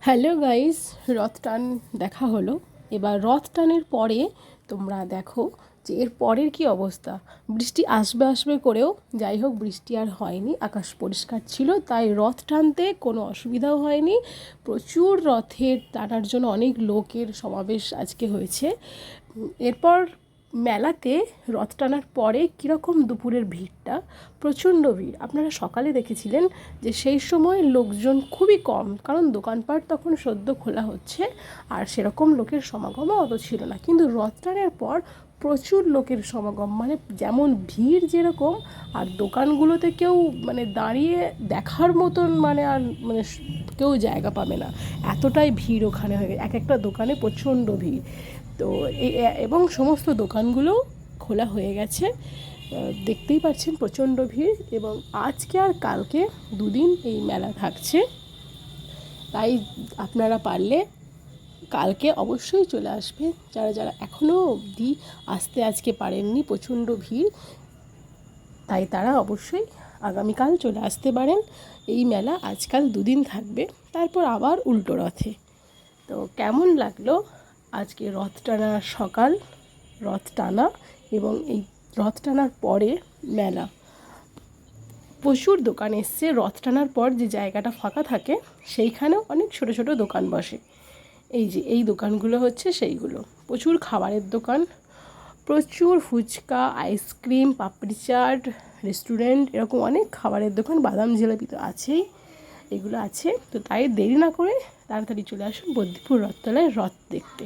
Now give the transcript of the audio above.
Hello guys রথ টান দেখা হলো। এবার রথ টানের পরে তোমরা দেখো যে এর পরের কি অবস্থা। বৃষ্টি আসবে আসবে করেও, যাই হোক বৃষ্টি আর হয়নি, আকাশ পরিষ্কার ছিল, তাই রথ টানতে কোনো অসুবিধাও হয়নি। প্রচুর রথের টানার জন্য অনেক লোকের সমাবেশ আজকে হয়েছে। এরপর মেলাতে রথ টানার পরে কীরকম দুপুরের ভিড়টা? প্রচণ্ড ভিড়। আপনারা সকালে দেখেছিলেন যে সেই সময় লোকজন খুবই কম, কারণ দোকানপাট তখন সদ্য খোলা হচ্ছে আর সেরকম লোকের সমাগমও অত ছিল না। কিন্তু রথ টানার পর প্রচুর লোকের সমাগম মানে যেমন ভিড় যেরকম, আর দোকানগুলোতে কেউ মানে দাঁড়িয়ে দেখার মতন মানে আর মানে কেউ জায়গা পাবে না। এতটাই ভিড় ওখানে হয়ে গেছে। এক একটা দোকানে প্রচণ্ড ভিড়। তো এবং সমস্ত দোকানগুলো খোলা হয়ে গেছে। দেখতেই পাচ্ছেন প্রচণ্ড ভিড় এবং আজকে আর কালকে দুদিন এই মেলা থাকছে। তাই আপনারা পারলে কালকে অবশ্যই চলে আসবে। যারা যারা এখনও অবধি আসতে আজকে পারেননি, প্রচণ্ড ভিড়, তাই তারা অবশ্যই আগামীকাল চলে আসতে পারেন। এই মেলা আজকাল দুদিন থাকবে, তারপর আবার উল্টো রথে। তো কেমন লাগল আজকে রথ টানা সকাল, রথ টানা এবং এই রথ টানার পরে মেলা? প্রচুর দোকান এসছে, রথ টানার পর যে জায়গাটা ফাঁকা থাকে, সেইখানেও অনেক ছোট ছোট দোকান বসে। এই যে, এই দোকানগুলো হচ্ছে সেইগুলো। প্রচুর খাবারের দোকান, প্রচুর fuchka, ice cream, papdi chaat, restaurant, এরকম অনেক খাবারের দোকান, বাদাম জিলাপি তো আছেই, এগুলো আছে। তো তাই দেরি না করে তাড়াতাড়ি চলে আসুন বদ্যিপুর রথতলায় রথ দেখতে।